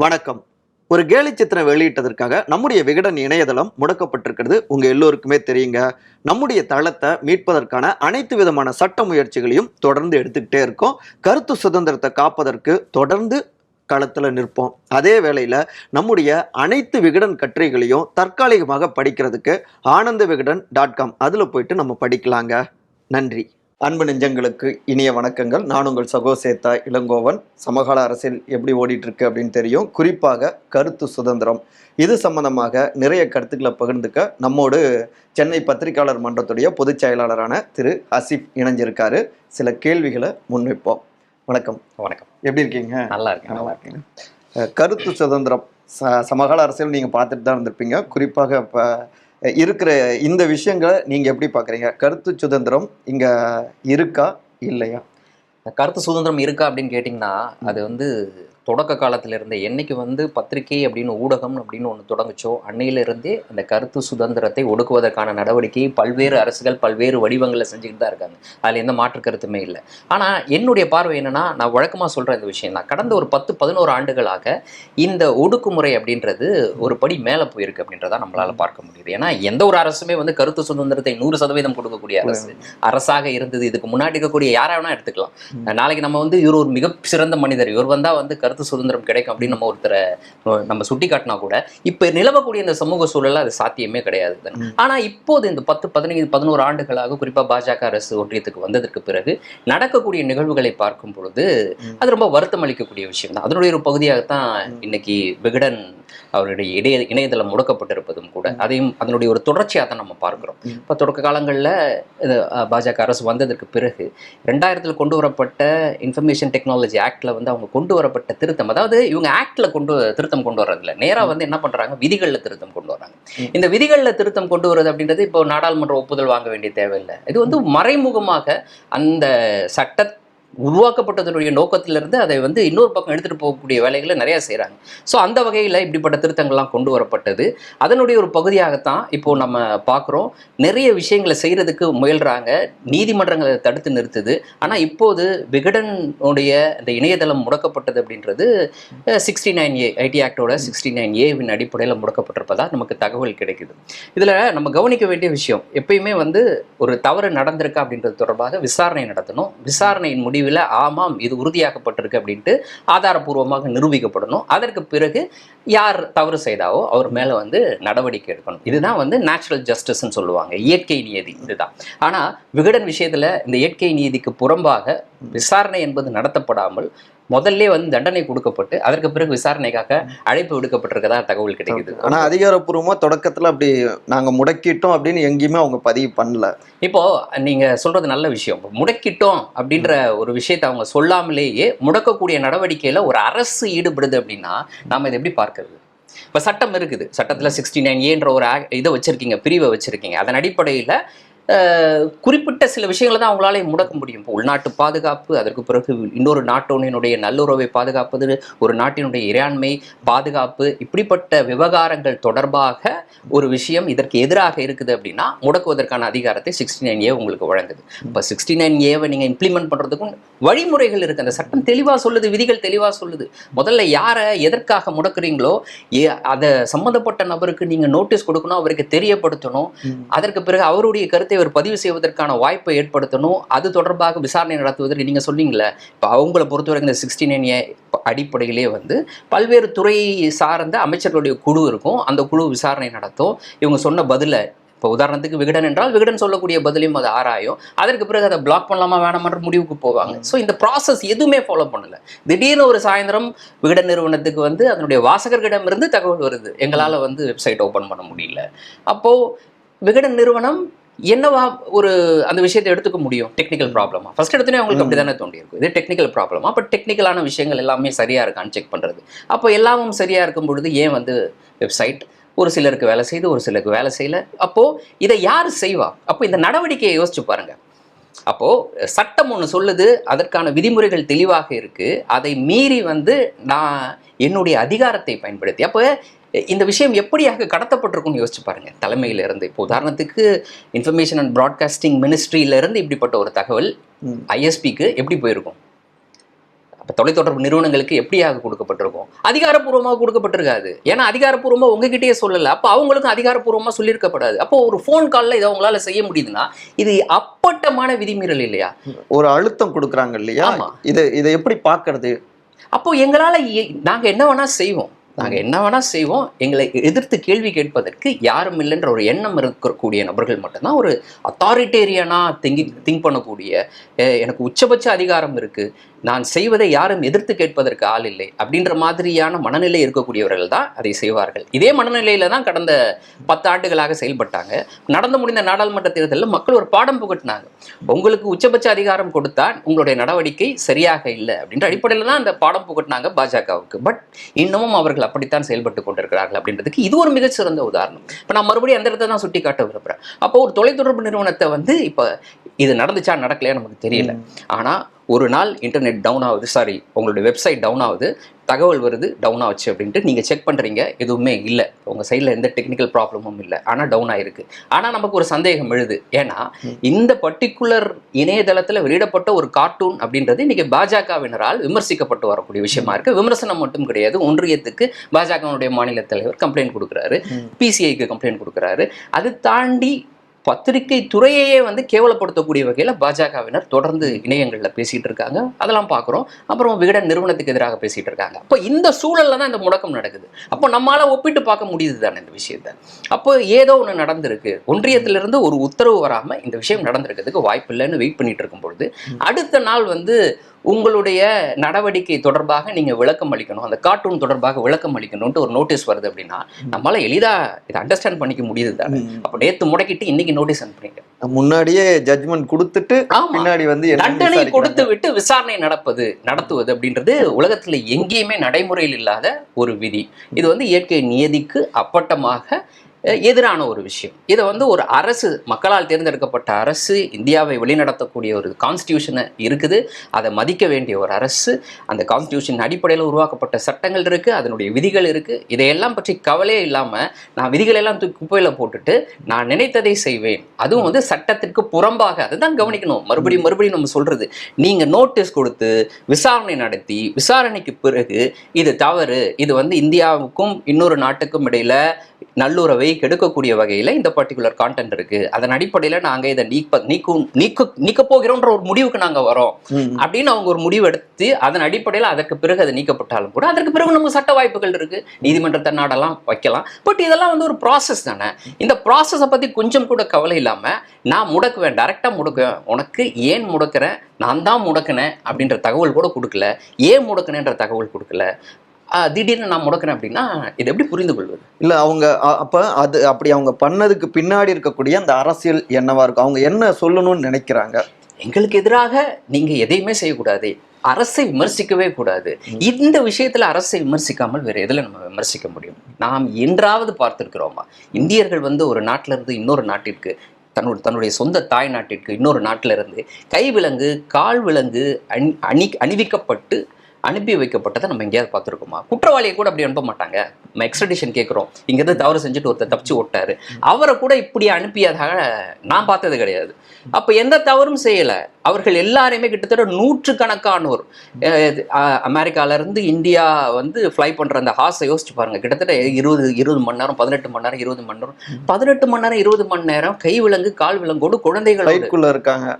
வணக்கம். ஒரு கேலி சித்திரம் வெளியிட்டதற்காக நம்முடைய விகடன் இணையதளம் முடக்கப்பட்டிருக்கிறது. உங்க எல்லோருக்குமே தெரியுங்க. நம்முடைய தளத்தை மீட்பதற்கான அனைத்து விதமான சட்ட முயற்சிகளையும் தொடர்ந்து எடுத்துக்கிட்டே இருக்கோம். கருத்து சுதந்திரத்தை காப்பதற்கு தொடர்ந்து களத்தில் நிற்போம். அதே வேளையில் நம்முடைய அனைத்து விகடன் கட்டுரைகளையும் தற்காலிகமாக படிக்கிறதுக்கு ஆனந்த விகடன் டாட் காம் அதில் போயிட்டு நம்ம படிக்கலாங்க. நன்றி. அன்பு நெஞ்சங்களுக்கு இனிய வணக்கங்கள். நான் உங்கள் சகோசேத்தா இளங்கோவன். சமகால அரசியல் எப்படி ஓடிட்டு இருக்கு அப்படின்னு தெரியும். குறிப்பாக கருத்து சுதந்திரம். இது சம்பந்தமாக நிறைய கருத்துக்களை பகிர்ந்துக்க நம்மோடு சென்னை பத்திரிகையாளர் மன்றத்துடைய பொதுச் செயலாளரான திரு ஹசீப் இணைஞ்சிருக்காரு. சில கேள்விகளை முன்வைப்போம். வணக்கம். வணக்கம். எப்படி இருக்கீங்க? நல்லா இருக்கேன் நல்லா இருக்கீங்க கருத்து சுதந்திரம். ச சமகால அரசியல் நீங்கள் பார்த்துட்டு தான் இருந்திருப்பீங்க. குறிப்பாக இப்போ இருக்கிற இந்த விஷயங்களை நீங்கள் எப்படி பார்க்குறீங்க கருத்து சுதந்திரம் இங்கே இருக்கா? இல்லையா? கருத்து சுதந்திரம் இருக்கா அப்படின்னு கேட்டிங்கன்னா அது வந்து தொடக்க காலத்துல இருந்தே என்னைக்கு வந்து பத்திரிகை அப்படின்னு ஊடகம் அப்படின்னு ஒன்று தொடங்குச்சோ அன்னையில இருந்தே அந்த கருத்து சுதந்திரத்தை ஒடுக்குவதற்கான நடவடிக்கையை பல்வேறு அரசுகள் பல்வேறு வடிவங்களில் செஞ்சுக்கிட்டு தான் இருக்காங்க. அதில் எந்த மாற்று கருத்துமே இல்லை. ஆனால் என்னுடைய பார்வை என்னன்னா நான் வழக்கமாக சொல்கிற இந்த விஷயம் தான். கடந்த ஒரு பத்து பதினோரு ஆண்டுகளாக இந்த ஒடுக்குமுறை அப்படின்றது ஒரு படி மேலே போயிருக்கு அப்படின்றத நம்மளால பார்க்க முடியுது. ஏன்னா எந்த ஒரு அரசுமே வந்து கருத்து சுதந்திரத்தை நூறு சதவீதம் கொடுக்கக்கூடிய அரசு. அரசாக இருந்தது இதுக்கு முன்னாடி இருக்கக்கூடிய யாரா வேணா எடுத்துக்கலாம் நாளைக்கு நம்ம வந்து இவர் ஒரு மிக சிறந்த மனிதர். இவர் வந்தா வந்து கருத்து சுதந்திரம் கிடைக்கும் அப்படின்னு நம்ம ஒருத்தரை நம்ம சுட்டி காட்டினா கூட இப்ப நிலவக்கூடிய இந்த சமூக சூழல்ல அது சாத்தியமே கிடையாது ம். ஆனா இப்போது இந்த பத்து பதினைந்து பதினோரு ஆண்டுகளாக குறிப்பா பாஜக அரசு ஒன்றியத்துக்கு வந்ததற்கு பிறகு நடக்கக்கூடிய நிகழ்வுகளை பார்க்கும் பொழுது. அது ரொம்ப வருத்தம் அளிக்கக்கூடிய விஷயம் தான் அதனுடைய ஒரு பகுதியாகத்தான் இன்னைக்கு விகடன் அவருடைய இணைய இணையதளம் முடக்கப்பட்டிருப்பதும் கூட அதையும் அதனுடைய ஒரு தொடர்ச்சியாக தான் நம்ம பார்க்கிறோம். இப்போ தொடக்க காலங்களில் பாஜக அரசு வந்ததற்கு பிறகு ரெண்டாயிரத்தில் கொண்டு வரப்பட்ட இன்ஃபர்மேஷன் டெக்னாலஜி ஆக்டில் வந்து அவங்க கொண்டு வரப்பட்ட திருத்தம். அதாவது இவங்க ஆக்டில் கொண்டு திருத்தம் கொண்டு வர்றதில்ல. நேராக வந்து என்ன பண்ணுறாங்க விதிகளில் திருத்தம் கொண்டு வராங்க ம். இந்த விதிகளில் திருத்தம் கொண்டு வருது அப்படின்றது இப்போ நாடாளுமன்ற ஒப்புதல் வாங்க வேண்டிய தேவையில்லை. இது வந்து மறைமுகமாக அந்த சட்ட உருவாக்கப்பட்டதனுடைய நோக்கத்திலிருந்து அதை வந்து இன்னொரு பக்கம் எடுத்துகிட்டு போகக்கூடிய வேலைகளை நிறைய செய்கிறாங்க ஸோ அந்த வகையில் இப்படிப்பட்ட திருத்தங்கள்லாம் கொண்டு வரப்பட்டது. அதனுடைய ஒரு பகுதியாகத்தான் இப்போ நம்ம பார்க்குறோம். நிறைய விஷயங்களை செய்கிறதுக்கு முயல்கிறாங்க நீதிமன்றங்களை தடுத்து நிறுத்துது. ஆனால் இப்போது விகடனுடைய இந்த இணையதளம் முடக்கப்பட்டது அப்படின்றது சிக்ஸ்டி நைன் ஏ ஐடி ஆக்டோட சிக்ஸ்டி நைன் ஏவின் அடிப்படையில் முடக்கப்பட்டிருப்பதா நமக்கு தகவல் கிடைக்குது. இதில் நம்ம கவனிக்க வேண்டிய விஷயம் எப்பயுமே வந்து ஒரு தவறு நடந்திருக்கா அப்படின்றது தொடர்பாக விசாரணை நடத்தணும். விசாரணையின் முடிவில் ஆமாம் இது உறுதியாக்கப்பட்டிருக்கு அப்படின்ட்டு ஆதாரபூர்வமாக நிரூபிக்கப்படணும். அதற்கு பிறகு யார் தவறு செய்தாவோ அவர் மேலே வந்து நடவடிக்கை எடுக்கணும். இதுதான் வந்து நேச்சுரல் ஜஸ்டிஸ்ன்னு சொல்லுவாங்க. இயற்கை நீதி இதுதான். ஆனால் விகடன் விஷயத்தில் இந்த இயற்கை நீதிக்கு புறம்பாக விசாரணை என்பது நடத்தப்படாமல் முதல்ல வந்து தண்டனை கொடுக்கப்பட்டு அதற்கு பிறகு விசாரணைக்காக அழைப்பு விடுக்கப்பட்டிருக்கதா தகவல் கிடைக்குது. ஆனால் அதிகாரப்பூர்வமாக தொடக்கத்தில் அப்படி நாங்கள் முடக்கிட்டோம் அப்படின்னு எங்கேயுமே அவங்க பதிவு பண்ணல. இப்போ நீங்க சொல்றது நல்ல விஷயம். முடக்கிட்டோம் அப்படின்ற ஒரு விஷயத்தை அவங்க சொல்லாமலேயே முடக்கக்கூடிய நடவடிக்கையில ஒரு அரசு ஈடுபடுது அப்படின்னா நாம இதை எப்படி பார்க்கறது? இப்போ சட்டம் இருக்குது. சட்டத்தில் சிக்ஸ்டி நைன் ஏன்ற ஒரு இதை வச்சிருக்கீங்க பிரிவை வச்சிருக்கீங்க. அதன் அடிப்படையில் குறிப்பிட்ட சில விஷயங்களை தான் அவங்களால முடக்க முடியும். இப்போ உள்நாட்டு பாதுகாப்பு அதற்கு பிறகு இன்னொரு நாட்டோனினுடைய நல்லுறவை பாதுகாப்பது ஒரு நாட்டினுடைய இறையாண்மை பாதுகாப்பு இப்படிப்பட்ட விவகாரங்கள் தொடர்பாக ஒரு விஷயம் இதற்கு எதிராக இருக்குது அப்படின்னா முடக்குவதற்கான அதிகாரத்தை சிக்ஸ்டி நைன் ஏ உங்களுக்கு வழங்குது. இப்போ சிக்ஸ்டி நைன் ஏவை நீங்கள் இம்ப்ளிமெண்ட் பண்ணுறதுக்கும் வழிமுறைகள் இருக்குது அந்த சட்டம் தெளிவாக சொல்லுது விதிகள் தெளிவாக சொல்லுது. முதல்ல யாரை எதற்காக முடக்குறீங்களோ ஏ அதை சம்மந்தப்பட்ட நபருக்கு நீங்கள் நோட்டீஸ் கொடுக்கணும் அவருக்கு தெரியப்படுத்தணும். அதற்கு பிறகு அவருடைய கருத்தை அவர் பதிவு செய்வதற்கான வாய்ப்பை ஏற்படுத்தணும். அது தொடர்பாக விசாரணை நடத்துவதற்கு நீங்கள் சொன்னீங்களே இப்போ அவங்கள பொறுத்தவரைக்கும் இந்த சிக்ஸ்டி நைன் ஏ அடிப்படையிலே வந்து பல்வேறு துறை சார்ந்த அமைச்சர்களுடைய குழு இருக்கும். அந்த குழு விசாரணை நடத்தும். இவங்க சொன்ன பதிலை இப்போ உதாரணத்துக்கு விகடன் என்றால் விகடன் சொல்லக்கூடிய பதிலையும் அது ஆராயும். அதற்கு பிறகு அதை பிளாக் பண்ணலாமா வேணாமன்ற முடிவுக்கு போவாங்க. ஸோ இந்த ப்ராசஸ் எதுவுமே ஃபாலோ பண்ணல. திடீர்னு ஒரு சாயந்தரம் விகடன் நிறுவனத்துக்கு வந்து அதனுடைய வாசகர்களிடமிருந்து தகவல் வருது. எங்களால் வந்து வெப்சைட் ஓப்பன் பண்ண முடியல. அப்போது விகடன் நிறுவனம் என்னவா ஒரு அந்த விஷயத்தை எடுத்துக்க முடியும்? டெக்னிக்கல் ப்ராப்ளமா ஃபர்ஸ்ட் எடுத்தோன்னே அவங்களுக்கு அப்படி தானே தோண்டி இருக்கும் இது டெக்னிக்கல் ப்ராப்ளமா பட் டெக்னிக்கலான விஷயங்கள் எல்லாமே சரியா இருக்கான்னு செக் பண்றது. அப்போ எல்லாமும் சரியா இருக்கும் பொழுது ஏன் வந்து வெப்சைட் ஒரு சிலருக்கு வேலை செய்து ஒரு சிலருக்கு வேலை செய்யல? அப்போ இதை யார் செய்வா? அப்போ இந்த நடவடிக்கையை யோசிச்சு பாருங்க. அப்போ சட்டம் ஒன்று சொல்லுது அதற்கான விதிமுறைகள் தெளிவாக இருக்கு. அதை மீறி வந்து நான் என்னுடைய அதிகாரத்தை பயன்படுத்தி அப்போ இந்த விஷயம் எப்படியாக கடத்தப்பட்டிருக்கும்னு யோசிச்சு பாருங்க. தலைமையில இருந்து இப்போ உதாரணத்துக்கு இன்ஃபர்மேஷன் அண்ட் ப்ராட்காஸ்டிங் மினிஸ்ட்ரியில இருந்து இப்படிப்பட்ட ஒரு தகவல். ஐஎஸ்பிக்கு எப்படி போயிருக்கும்? அப்ப தொலைத்தொடர்பு நிறுவனங்களுக்கு எப்படியாக கொடுக்கப்பட்டிருக்கும்? அதிகாரப்பூர்வமாக கொடுக்கப்பட்டிருக்காது. ஏன்னா அதிகாரப்பூர்வமா உங்ககிட்டயே சொல்லல. அப்ப அவங்களுக்கும் அதிகாரப்பூர்வமா சொல்லியிருக்கப்படாது. அப்போ ஒரு ஃபோன் கால்ல இதை அவங்களால செய்ய முடியுதுன்னா இது அப்பட்டமான விதிமீறல் இல்லையா? ஒரு அழுத்தம் கொடுக்குறாங்க இல்லையா. இது இதை எப்படி பாக்குறது அப்போ எங்களால எ- நாங்க என்ன வேணா செய்வோம். நாங்கள் என்ன வேணால் செய்வோம். எங்களை எதிர்த்து கேள்வி கேட்பதற்கு யாரும் இல்லைன்ற ஒரு எண்ணம் இருக்கக்கூடிய நபர்கள் மட்டும்தான் ஒரு அத்தாரிட்டேரியனாக திங்கி திங்க் பண்ணக்கூடிய எனக்கு உச்சபட்ச அதிகாரம் இருக்குது நான் செய்வதை யாரும் எதிர்த்து கேட்பதற்கு ஆள் இல்லை அப்படின்ற மாதிரியான மனநிலை இருக்கக்கூடியவர்கள் தான் அதை செய்வார்கள். இதே மனநிலையில தான் கடந்த பத்து ஆண்டுகளாக செயல்பட்டாங்க. நடந்து முடிந்த நாடாளுமன்ற தேர்தலில் மக்கள் ஒரு பாடம் புகட்டினாங்க. உங்களுக்கு உச்சபட்ச அதிகாரம் கொடுத்தா உங்களுடைய நடவடிக்கை சரியாக இல்லை அப்படின்ற அடிப்படையில் தான் அந்த பாடம் புகட்டினாங்க பாஜகவுக்கு. பட் இன்னமும் அவர்கள் அப்படித்தான் செயல்பட்டு கொண்டிருக்கிறார்கள் அப்படின்றதுக்கு இது ஒரு மிகச்சிறந்த உதாரணம். இப்போ நான் மறுபடியும் அந்த இடத்தை தான் சுட்டி காட்ட விரும்புகிறேன் அப்போ ஒரு தொலைத்தொடர்பு நிறுவனத்தை வந்து இப்போ இது நடந்துச்சா நடக்கலையா நமக்கு தெரியல. ஆனால் ஒரு நாள் இன்டர்நெட் டவுன் ஆகுது. சாரி உங்களுடைய வெப்சைட் டவுன் ஆகுது. தகவல் வருது டவுன் ஆச்சு அப்படின்ட்டு நீங்கள் செக் பண்ணுறீங்க எதுவுமே இல்லை. உங்கள் சைடில் எந்த டெக்னிக்கல் ப்ராப்ளமும் இல்லை. ஆனால் டவுன் ஆயிருக்கு. ஆனால் நமக்கு ஒரு சந்தேகம் எழுது. ஏன்னா இந்த பர்டிகுலர் இணையதளத்தில் வெளியிடப்பட்ட ஒரு கார்ட்டூன் அப்படின்றது இன்னைக்கு பாஜகவினரால் விமர்சிக்கப்பட்டு வரக்கூடிய விஷயமா இருக்கு. விமர்சனம் மட்டும் கிடையாது. ஒன்றியத்துக்கு பாஜகவுடைய மாநில தலைவர் கம்ப்ளைண்ட் கொடுக்குறாரு. பிசிஐக்கு கம்ப்ளைண்ட் கொடுக்குறாரு. அது தாண்டி பத்திரிகை துறையையே வந்து கேவலப்படுத்தக்கூடிய வகையில் பாஜகவினர் தொடர்ந்து இணையங்களில் பேசிட்டு இருக்காங்க. அதெல்லாம் பார்க்குறோம் அப்புறம் விகடன் நிறுவனத்துக்கு எதிராக பேசிட்டு இருக்காங்க. அப்போ இந்த சூழல்ல தான் இந்த முடக்கம் நடக்குது. அப்போ நம்மளால ஒப்பிட்டு பார்க்க முடியுது தானே இந்த விஷயத்த. அப்போ ஏதோ ஒன்று நடந்திருக்கு. ஒன்றியத்திலிருந்து ஒரு உத்தரவு வராமல் இந்த விஷயம் நடந்திருக்கிறதுக்கு வாய்ப்பு இல்லைன்னு வெயிட் பண்ணிட்டு இருக்கும் பொழுது அடுத்த நாள் வந்து உங்களுடைய நடவடிக்கை தொடர்பாக நீங்க விளக்கம் அளிக்கணும். அந்த கார்ட்டூன் தொடர்பாக விளக்கம் அளிக்கணும்ட்டு ஒரு நோட்டீஸ் வருது அப்படின்னா நம்மளால எளிதா இதை அண்டர்ஸ்டாண்ட் பண்ணிக்க முடியுது தானே. அப்ப நேத்து முடக்கிட்டு இன்னைக்கு நோட்டீஸ் அனுப்புறீங்க. முன்னாடியே ஜட்ஜ்மெண்ட் கொடுத்துட்டு ஆமா. பின்னாடி வந்து தண்டனை? கொடுத்து விட்டு விசாரணை நடப்பது நடத்துவது அப்படின்றது உலகத்துல எங்கேயுமே நடைமுறையில் இல்லாத ஒரு விதி. இது வந்து இயற்கை நியதிக்கு அப்பட்டமாக எதிரான ஒரு விஷயம். இதை வந்து ஒரு அரசு மக்களால் தேர்ந்தெடுக்கப்பட்ட அரசு இந்தியாவை வழிநடத்தக்கூடிய ஒரு கான்ஸ்டியூஷனை இருக்குது. அதை மதிக்க வேண்டிய ஒரு அரசு அந்த கான்ஸ்டியூஷன் அடிப்படையில் உருவாக்கப்பட்ட சட்டங்கள் இருக்குது அதனுடைய விதிகள் இருக்குது இதையெல்லாம் பற்றி கவலையே இல்லாமல் நான் விதிகளெல்லாம் தூக்கி குப்பையில் போட்டுட்டு நான் நினைத்ததை செய்வேன். அதுவும் வந்து சட்டத்திற்கு புறம்பாக அதை தான் கவனிக்கணும். மறுபடியும் மறுபடியும் நம்ம சொல்கிறது நீங்கள் நோட்டீஸ் கொடுத்து விசாரணை நடத்தி விசாரணைக்கு பிறகு இது தவறு. இது வந்து இந்தியாவுக்கும் இன்னொரு நாட்டுக்கும் இடையில் நல்லுறவை கெடுக்கக்கூடிய வகையில இந்த பர்டிகுலர் கான்டென்ட் இருக்கு. அதன் அடிப்படையில நாங்க இதை நீக்க நீக்கும் நீக்க நீக்க போகிறோம்ன்ற ஒரு முடிவுக்கு நாங்க வரோம். அப்படின்னு அவங்க ஒரு முடிவு எடுத்து அதன் அடிப்படையில் அதற்கு பிறகு அது நீக்கப்பட்டாலும் கூட அதற்கு பிறகு நமக்கு சட்ட வாய்ப்புகள் இருக்கு. நீதிமன்றத்தை நாடெல்லாம் வைக்கலாம். பட் இதெல்லாம் வந்து ஒரு ப்ராசஸ் தானே. இந்த ப்ராசஸை பத்தி கொஞ்சம் கூட கவலை இல்லாம நான் முடக்குவேன் டைரக்டா முடக்குவேன். உனக்கு ஏன் முடக்கிறேன் நான் தான் முடக்கினேன் அப்படின்ற தகவல் கூட கொடுக்கல. ஏன் முடக்கினேன்ற தகவல் கொடுக்கல? திடீர்னு நான் முடக்கிறேன் அப்படின்னா இதை எப்படி புரிந்து கொள்வது இல்ல அவங்க அப்ப அது அப்படி அவங்க பண்ணதுக்கு பின்னாடி இருக்கக்கூடிய அந்த அரசியல் என்னவா இருக்கும்? அவங்க என்ன சொல்லணும்னு நினைக்கிறாங்க? எங்களுக்கு எதிராக நீங்க எதையுமே செய்யக்கூடாது. அரசை விமர்சிக்கவே கூடாது. இந்த விஷயத்துல அரசை விமர்சிக்காமல் வேற எதுல நம்ம விமர்சிக்க முடியும்? நாம் என்றாவது பார்த்திருக்கிறோமா? இந்தியர்கள் வந்து ஒரு நாட்டில இருந்து இன்னொரு நாட்டிற்கு தன்னுடைய தன்னுடைய சொந்த தாய் நாட்டிற்கு இன்னொரு நாட்டில இருந்து கைவிலங்கு கால் விலங்கு அணி அணிவிக்கப்பட்டு அனுப்பி வைக்கப்பட்டதை நம்ம எங்கேயாவது பார்த்துருக்கோமா? குற்றவாளியை கூட அப்படி அனுப்ப மாட்டாங்க. நம்ம எக்ஸ்ட்ரடிஷன் கேட்குறோம். இங்கேருந்து தவறு செஞ்சுட்டு ஒருத்தர் தப்பிச்சு ஓட்டாரு. அவரை கூட இப்படி அனுப்பியதாக நான் பார்த்தது கிடையாது. அப்போ எந்த தவறும் செய்யலை. அவர்கள் எல்லாரையுமே கிட்டத்தட்ட நூற்றுக்கணக்கானோர். அஹ், அமெரிக்கால இருந்து இந்தியா வந்து ஃப்ளை பண்ற அந்த ஹார்ஸை யோசிச்சு பாருங்க. கிட்டத்தட்ட இருபது இருபது மணி நேரம் பதினெட்டு மணி நேரம் இருபது மணி நேரம். பதினெட்டு மணி நேரம் இருபது மணி நேரம் கை விலங்கு கால் விலங்கோடு ஃபிளைட்குள்ள இருக்காங்க.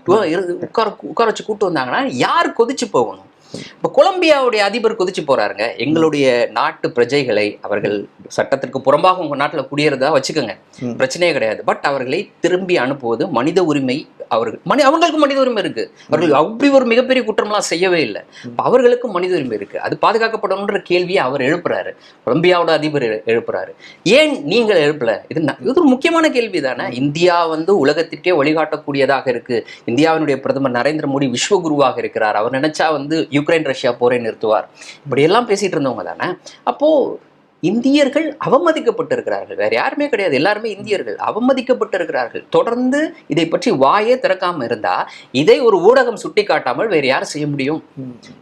உட்கார உட்கார வச்சு கூட்டு வந்தாங்கன்னா யார் கொதிச்சு போகணும்? இப்போ கொலம்பியாவுடைய அதிபர் கொதிச்சு போறாருங்க. எங்களுடைய நாட்டு பிரஜைகளை அவர்கள் சட்டத்திற்கு புறம்பாக உங்க நாட்டுல குடியேறதா வச்சுக்கோங்க. பிரச்சனையே கிடையாது. பட் அவர்களை திரும்பி அனுப்புவது மனித உரிமை அவர்கள் மனி அவங்களுக்கு மனித உரிமை இருக்கு. அவர்கள் அப்படி ஒரு மிகப்பெரிய குற்றம்லாம் செய்யவே இல்லை. அப்ப அவர்களுக்கும் மனித உரிமை இருக்கு. அது பாதுகாக்கப்படணுன்ற கேள்வியை அவர் எழுப்புறாரு. கொலம்பியாவோட அதிபர் எழு- எழுப்புறாரு. ஏன் நீங்கள் எழுப்பல? இது இது ஒரு முக்கியமான கேள்வி தானே இந்தியா வந்து உலகத்திற்கே வழிகாட்டக்கூடியதாக இருக்கு. இந்தியாவினுடைய பிரதமர் நரேந்திர மோடி விஸ்வகுருவாக இருக்கிறார். அவர் நினைச்சா வந்து யுக்ரைன் ரஷ்யா போரை நிறுத்துவார். இப்படியெல்லாம் பேசிகிட்டு பேசிட்டு இருந்தவங்க தானே. அப்போ இந்தியர்கள் அவமதிக்கப்பட்டிருக்கிறார்கள். வேற யாருமே கிடையாது. எல்லாருமே இந்தியர்கள் அவமதிக்கப்பட்டிருக்கிறார்கள். தொடர்ந்து இதை பற்றி வாயே திறக்காம இருந்தா இதை ஒரு ஊடகம் சுட்டி காட்டாமல் வேற யார் செய்ய முடியும்?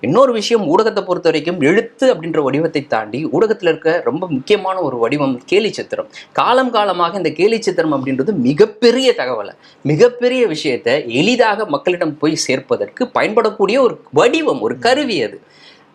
இன்னொரு விஷயம் ஊடகத்தை பொறுத்த வரைக்கும் எழுத்து அப்படின்ற வடிவத்தை தாண்டி ஊடகத்தில் இருக்க ரொம்ப முக்கியமான ஒரு வடிவம் கேலி சித்திரம். காலம் காலமாக இந்த கேலி சித்திரம் அப்படின்றது மிகப்பெரிய தகவலை மிகப்பெரிய விஷயத்தை எளிதாக மக்களிடம் போய் சேர்ப்பதற்கு பயன்படக்கூடிய ஒரு வடிவம் ஒரு கருவி அது.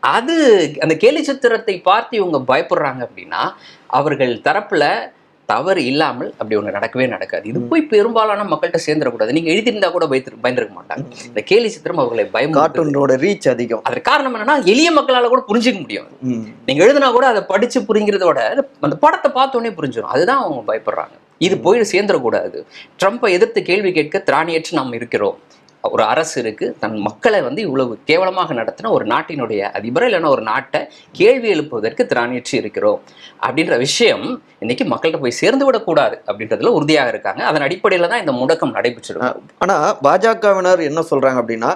அது அந்த கேலி சித்திரத்தை பார்த்து இவங்க பயப்படுறாங்க அப்படின்னா அவர்கள் தரப்புல தவறு இல்லாமல் அப்படி ஒன்று நடக்கவே நடக்காது. இது போய் பெரும்பாலான மக்கள்கிட்ட சேர்ந்துடக்கூடாது. நீங்க எழுதியிருந்தா கூட பயந்து பயந்துருக்க மாட்டாங்க. இந்த கேலி சித்திரம் அவர்களை பயம் கார்ட்டூனோட ரீச் அதிகம். அதற்கு காரணம் என்னன்னா எளிய மக்களால கூட புரிஞ்சுக்க முடியும் ம். நீங்க எழுதினா கூட அதை படிச்சு புரிங்கிறதோட அந்த படத்தை பார்த்தோன்னே புரிஞ்சிடும் அதுதான் அவங்க பயப்படுறாங்க. இது போய் சேர்ந்துடக்கூடாது. ட்ரம்ப்பை எதிர்த்து கேள்வி கேட்க திராணியற்று நாம் இருக்கிறோம். ஒரு அரசு இருக்குது தன் மக்களை வந்து இவ்வளவு கேவலமாக நடத்தின ஒரு நாட்டினுடைய அதிபர் இல்லைன்னா ஒரு நாட்டை கேள்வி எழுப்புவதற்கு திராணியற்றி இருக்கிறோம். அப்படின்ற விஷயம் இன்னைக்கு மக்கள்கிட்ட போய் சேர்ந்து விடக்கூடாது அப்படின்றதுல உறுதியாக இருக்காங்க. அதன் அடிப்படையில் தான் இந்த முடக்கம் நடைபெற்றிருக்கும். ஆனால் பாஜகவினர் என்ன சொல்கிறாங்க அப்படின்னா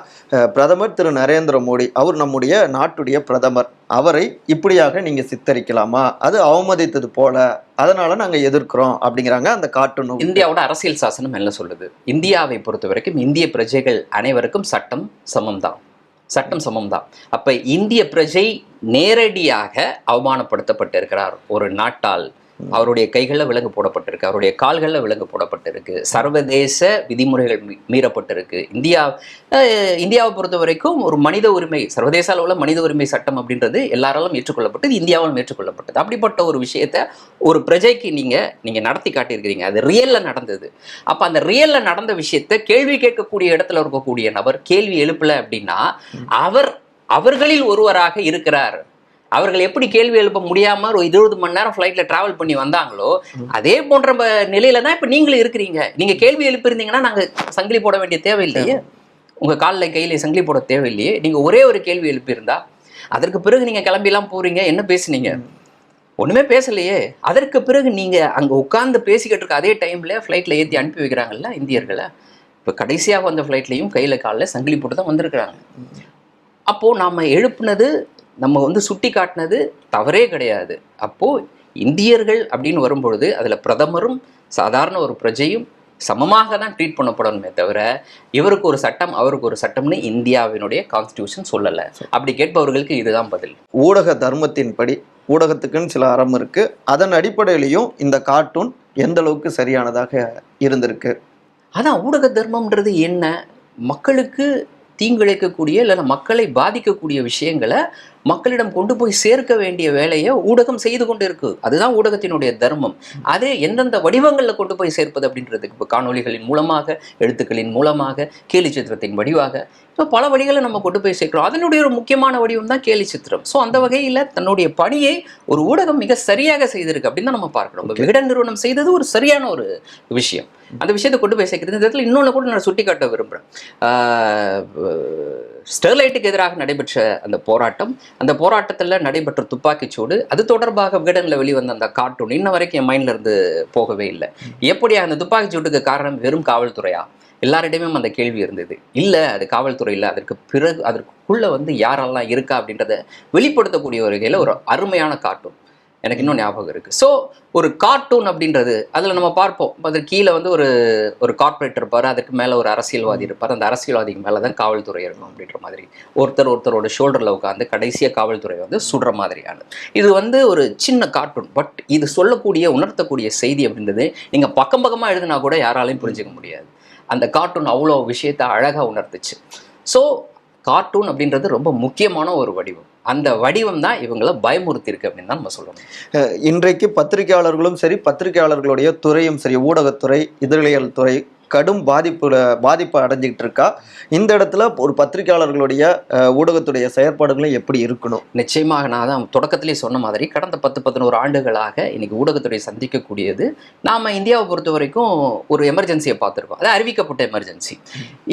பிரதமர் திரு நரேந்திர மோடி அவர் நம்முடைய நாட்டுடைய பிரதமர். அவரை இப்படியாக நீங்கள் சித்தரிக்கலாமா? அது அவமதித்தது போல அதனால நாங்கள் எதிர்க்கிறோம் அப்படிங்கிறாங்க அந்த காட்டணும் இந்தியாவோட அரசியல் சாசனம் என்ன சொல்லுது? இந்தியாவை பொறுத்த வரைக்கும் இந்திய பிரஜைகள் அனைவருக்கும் சட்டம் சமம் தான் சட்டம் சமம் தான் அப்போ இந்திய பிரஜை நேரடியாக அவமானப்படுத்தப்பட்டிருக்கிறார் ஒரு நாட்டால். அவருடைய கைகளில் விலங்கு போடப்பட்டிருக்கு. அவருடைய கால்களில் விலங்கு போடப்பட்டிருக்கு. சர்வதேச விதிமுறைகள் மீறப்பட்டிருக்கு. இந்தியா இந்தியாவை பொறுத்த வரைக்கும் ஒரு மனித உரிமை சர்வதேச அளவில் மனித உரிமை சட்டம் அப்படின்றது எல்லாராலும் ஏற்றுக்கொள்ளப்பட்டது இந்தியாவாலும் ஏற்றுக்கொள்ளப்பட்டது. அப்படிப்பட்ட ஒரு விஷயத்தை ஒரு பிரஜைக்கு நீங்க நீங்க நடத்தி காட்டியிருக்கிறீங்க. அது ரியல்ல நடந்தது. அப்ப அந்த ரியல்ல நடந்த விஷயத்தை கேள்வி கேட்கக்கூடிய இடத்துல இருக்கக்கூடிய நபர் கேள்வி எழுப்பல அப்படின்னா அவர் அவர்களில் ஒருவராக இருக்கிறார். அவர்கள் எப்படி கேள்வி எழுப்ப முடியாம ஒரு இருபது மணி நேரம் ஃப்ளைட்ல டிராவல் பண்ணி வந்தாங்களோ அதே போன்ற நிலையில தான் இப்ப நீங்களும் இருக்கிறீங்க. நீங்க கேள்வி எழுப்பியிருந்தீங்கன்னா நாங்க சங்கிலி போட வேண்டிய தேவையில்லையே. உங்க காலில் கையில சங்கிலி போட தேவையில்லையே. நீங்க ஒரே ஒரு கேள்வி எழுப்பியிருந்தா அதற்கு பிறகு நீங்க கிளம்பிலாம் போறீங்க என்ன பேசுனீங்க? ஒண்ணுமே பேசலையே. அதற்கு பிறகு நீங்க அங்க உட்கார்ந்து பேசிக்கிட்டு இருக்க அதே டைம்ல ஃப்ளைட்ல ஏத்தி அனுப்பி வைக்கிறாங்கல்ல இந்தியர்களை? இப்ப கடைசியாக வந்த ஃப்ளைட்லையும் கையில காலில் சங்கிலி போட்டு தான் வந்திருக்கிறாங்க. அப்போ நாம எழுப்புனது நம்ம வந்து சுட்டி காட்டினது தவறே கிடையாது. அப்போ இந்தியர்கள் அப்படின்னு வரும்பொழுது அதுல பிரதமரும் சாதாரண ஒரு பிரஜையும் சமமாக தான் ட்ரீட் பண்ணப்படணுமே தவிர இவருக்கு ஒரு சட்டம் அவருக்கு ஒரு சட்டம்னு இந்தியாவினுடைய கான்ஸ்டியூஷன் சொல்லலை. அப்படி கேட்பவர்களுக்கு இதுதான் பதில். ஊடக தர்மத்தின்படி ஊடகத்துக்குன்னு சில அறம் இருக்கு. அதன் அடிப்படையிலையும் இந்த கார்ட்டூன் எந்த அளவுக்கு சரியானதாக இருந்திருக்கு? அதான் ஊடக தர்மம்ன்றது என்ன? மக்களுக்கு தீங்கிழைக்கக்கூடிய இல்லைன்னா மக்களை பாதிக்கக்கூடிய விஷயங்களை மக்களிடம் கொண்டு போய் சேர்க்க வேண்டிய வேலையை ஊடகம் செய்து கொண்டு இருக்கு அதுதான் ஊடகத்தினுடைய தர்மம். அது எந்தெந்த வடிவங்களில் கொண்டு போய் சேர்ப்பது அப்படின்றதுக்கு இப்போ காணொளிகளின் மூலமாக எழுத்துக்களின் மூலமாக கேலி சித்திரத்தின் வடிவாக. இப்போ பல வழிகளை நம்ம கொண்டு போய் சேர்க்கிறோம். அதனுடைய ஒரு முக்கியமான வடிவம் தான் கேலி சித்திரம். ஸோ அந்த வகையில் தன்னுடைய பணியை ஒரு ஊடகம் மிக சரியாக செய்திருக்கு அப்படின்னு தான் நம்ம பார்க்கணும் விகடன் நிறுவனம் செய்தது ஒரு சரியான ஒரு விஷயம். அந்த விஷயத்தை கொண்டு போய் சேர்க்கிறது. இந்த இடத்துல இன்னொன்று கூட நான் சுட்டிக்காட்ட விரும்புகிறேன் ஸ்டெர்லைட்டுக்கு எதிராக நடைபெற்ற அந்த போராட்டம் அந்த போராட்டத்தில் நடைபெற்ற துப்பாக்கிச்சூடு அது தொடர்பாக விகடனில் வெளிவந்த அந்த கார்ட்டூன் இன்ன வரைக்கும் என் மைண்டில் இருந்து போகவே இல்லை. எப்படி அந்த துப்பாக்கிச்சூட்டுக்கு காரணம் வெறும் காவல்துறையா? எல்லாரிடமும் அந்த கேள்வி இருந்தது. இல்லை அது காவல்துறையில் அதற்கு பிறகு அதற்குள்ள வந்து யாரெல்லாம் இருக்கா அப்படின்றத வெளிப்படுத்தக்கூடிய வகையில் ஒரு அருமையான கார்ட்டூன். எனக்கு இன்னும் ஞாபகம் இருக்கு. ஸோ ஒரு கார்ட்டூன் அப்படின்றது அதில் நம்ம பார்ப்போம். அதற்கு கீழே வந்து ஒரு ஒரு கார்ப்பரேட் இருப்பார் அதுக்கு மேலே ஒரு அரசியல்வாதி இருப்பார். அந்த அரசியல்வாதிக்கு மேலே தான் காவல்துறை இருக்கும் அப்படின்ற மாதிரி. ஒருத்தர் ஒருத்தரோட ஷோல்டரில் உட்காந்து கடைசியாக காவல்துறை வந்து சுடுற மாதிரியானது இது வந்து ஒரு சின்ன கார்ட்டூன் பட் இது சொல்லக்கூடிய உணர்த்தக்கூடிய செய்தி அப்படின்றது நீங்கள் பக்கம் பக்கமாக எழுதினா கூட யாராலையும் புரிஞ்சுக்க முடியாது. அந்த கார்ட்டூன் அவ்வளோ விஷயத்தை அழகாக உணர்த்துச்சு. ஸோ கார்ட்டூன் அப்படின்றது ரொம்ப முக்கியமான ஒரு வடிவம். அந்த வடிவம் தான் இவங்களை பயமுறுத்தியிருக்கு அப்படின்னு தான் நம்ம சொல்லணும். இன்றைக்கு பத்திரிகையாளர்களும் சரி பத்திரிகையாளர்களுடைய துறையும் சரி ஊடகத்துறை இதழியல் துறை கடும் பாதிப்புல பாதிப்பு அடைஞ்சிக்கிட்டு இருக்கா இந்த இடத்துல ஒரு பத்திரிகையாளர்களுடைய ஊடகத்துடைய செயற்பாடுகளும் எப்படி இருக்கணும்? நிச்சயமாக நான் தான் தொடக்கத்திலே சொன்ன மாதிரி கடந்த பத்து பதினோரு ஆண்டுகளாக இன்னைக்கு ஊடகத்துறை சந்திக்கக்கூடியது. நாம் இந்தியாவை பொறுத்த வரைக்கும் ஒரு எமர்ஜென்சியை பார்த்துருக்கோம். அது அறிவிக்கப்பட்ட எமர்ஜென்சி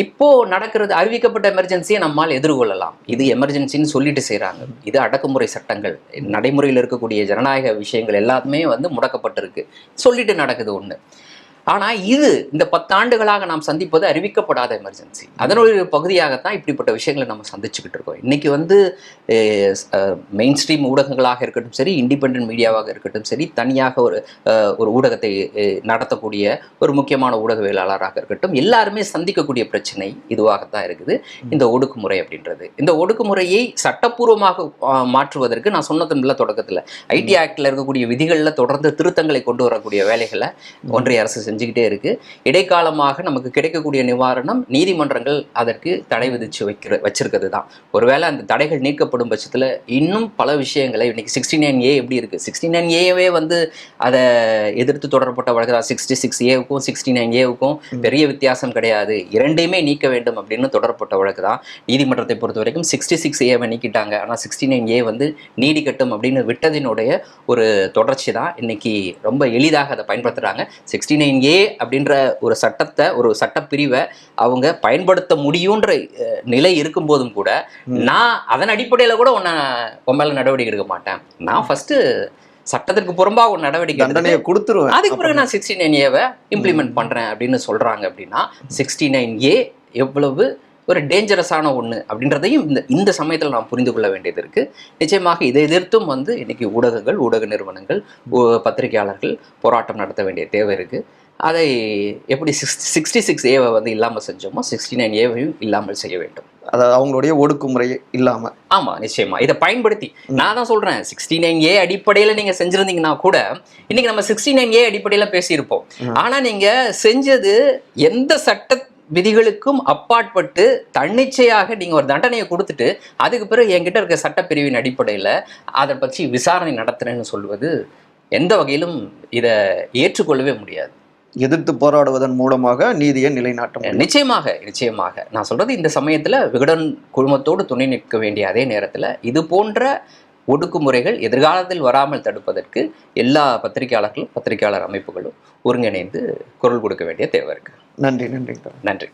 இப்போ நடக்கிறது அறிவிக்கப்பட்ட எமர்ஜென்சியை நம்மால் எதிர்கொள்ளலாம். இது எமர்ஜென்சின்னு சொல்லிட்டு செய்கிறாங்க இது அடக்குமுறை சட்டங்கள். நடைமுறையில் இருக்கக்கூடிய ஜனநாயக விஷயங்கள் எல்லாத்துமே வந்து முடக்கப்பட்டிருக்கு. சொல்லிட்டு நடக்குது ஒன்று ஆனா இது இந்த பத்தாண்டுகளாக நாம் சந்திப்பது அறிவிக்கப்படாத எமர்ஜென்சி அதனுடைய பகுதியாகத்தான் இப்படிப்பட்ட விஷயங்களை நம்ம சந்திச்சுக்கிட்டு இருக்கோம். இன்னைக்கு வந்து மெயின் ஸ்ட்ரீம் ஊடகங்களாக இருக்கட்டும் சரி இண்டிபெண்ட் மீடியாவாக இருக்கட்டும் சரி தனியாக ஒரு ஒரு ஊடகத்தை நடத்தக்கூடிய ஒரு முக்கியமான ஊடகவியலாளராக இருக்கட்டும் எல்லாருமே சந்திக்கக்கூடிய பிரச்சனை இதுவாகத்தான் இருக்குது. இந்த ஒடுக்குமுறை அப்படின்றது. இந்த ஒடுக்குமுறையை சட்டப்பூர்வமாக மாற்றுவதற்கு நான் சொன்னதுல தொடக்கத்தில் ஐடி ஆக்டில் இருக்கக்கூடிய விதிகளில் தொடர்ந்து திருத்தங்களை கொண்டு வரக்கூடிய வேலைகளை ஒன்றிய அரசு செஞ்சுக்கிட்டே இருக்கு. இடைக்காலமாக நமக்கு கிடைக்கக்கூடிய நிவாரணம் நீதிமன்றங்கள் அதற்கு தடை விதிச்சு வைக்கிற வச்சிருக்கிறது தான் ஒருவேளை அந்த தடைகள் நீக்கப்படும் பட்சத்தில் இன்னும் பல விஷயங்களை இன்னைக்கு சிக்ஸ்டி நைன் ஏ எப்படி இருக்கு? சிக்ஸ்டி நைன் ஏவே வந்து அதை எதிர்த்து தொடரப்பட்ட வழக்கு சிக்ஸ்டி சிக்ஸ் ஏவுக்கும் சிக்ஸ்டி நைன் ஏவுக்கும் பெரிய வித்தியாசம் கிடையாது. இரண்டையுமே நீக்க வேண்டும் அப்படின்னு தொடரப்பட்ட வழக்கு தான். நீதிமன்றத்தை பொறுத்த வரைக்கும் சிக்ஸ்டி சிக்ஸ் ஏவை நீக்கிட்டாங்க. ஆனால் சிக்ஸ்டி நைன் ஏ வந்து நீடிக்கட்டும் அப்படின்னு விட்டதினுடைய ஒரு தொடர்ச்சி தான் இன்னைக்கு ரொம்ப எளிதாக அதை பயன்படுத்துகிறாங்க சிக்ஸ்டி நைன் ஏ அப்படின்ற ஒரு சட்டத்தை ஒரு சட்டப்பிரிவை அவங்க பயன்படுத்த முடியுன்ற நிலை இருக்கும்போதும் கூட நான் அதன் அடிப்படையில் கூட உன்னை உன் மேலே நடவடிக்கை எடுக்க மாட்டேன். நான் ஃபர்ஸ்ட் சட்டத்திற்கு புறம்பாக ஒரு நடவடிக்கை தண்டனையை கொடுத்துருவேன். அதுக்கு பிறகு நான் சிக்ஸ்டி நைன் ஏவை இம்ப்ளிமெண்ட் பண்ணுறேன் அப்படின்னு சொல்கிறாங்க அப்படின்னா சிக்ஸ்டி நைன் ஏ எவ்வளவு ஒரு டேஞ்சரஸான ஒன்று அப்படின்றதையும் இந்த இந்த சமயத்தில் நாம் புரிந்து கொள்ள வேண்டியது இருக்குது நிச்சயமாக இதை எதிர்த்தும் வந்து இன்னைக்கு ஊடகங்கள் ஊடக நிறுவனங்கள் பத்திரிகையாளர்கள் போராட்டம் நடத்த வேண்டிய தேவை இருக்குது அதை எப்படி சிக்ஸ் சிக்ஸ்டி சிக்ஸ் ஏவை வந்து இல்லாமல் செஞ்சோமோ சிக்ஸ்டி நைன் ஏவையும் இல்லாமல் செய்ய வேண்டும். அதாவது அவங்களுடைய ஒடுக்குமுறை இல்லாம. ஆமா நிச்சயமா. இதை பயன்படுத்தி நான் தான் சொல்றேன் சிக்ஸ்டி நைன் ஏ அடிப்படையில நீங்க செஞ்சிருந்தீங்கன்னா கூட இன்னைக்கு நம்ம சிக்ஸ்டி நைன் ஏ அடிப்படையில பேசியிருப்போம். ஆனா நீங்க செஞ்சது எந்த சட்ட விதிகளுக்கும் அப்பாற்பட்டு தன்னிச்சையாக நீங்க ஒரு தண்டனையை கொடுத்துட்டு அதுக்கு பிறகு என்கிட்ட இருக்க சட்டப்பிரிவின் அடிப்படையில அதை பற்றி விசாரணை நடத்துறேன்னு சொல்வது எந்த வகையிலும் இதை ஏற்றுக்கொள்ளவே முடியாது. எதிர்த்து போராடுவதன் மூலமாக நீதியை நிலைநாட்ட முடியும். நிச்சயமாக நிச்சயமாக. நான் சொல்றது இந்த சமயத்துல விகடன் குழுமத்தோடு துணை நிற்க வேண்டிய அதே நேரத்துல இது போன்ற ஒடுக்குமுறைகள் எதிர்காலத்தில் வராமல் தடுப்பதற்கு எல்லா பத்திரிகையாளர்களும் பத்திரிகையாளர் அமைப்புகளும் ஒருங்கிணைந்து குரல் கொடுக்க வேண்டிய தேவை இருக்கு. நன்றி நன்றி நன்றி.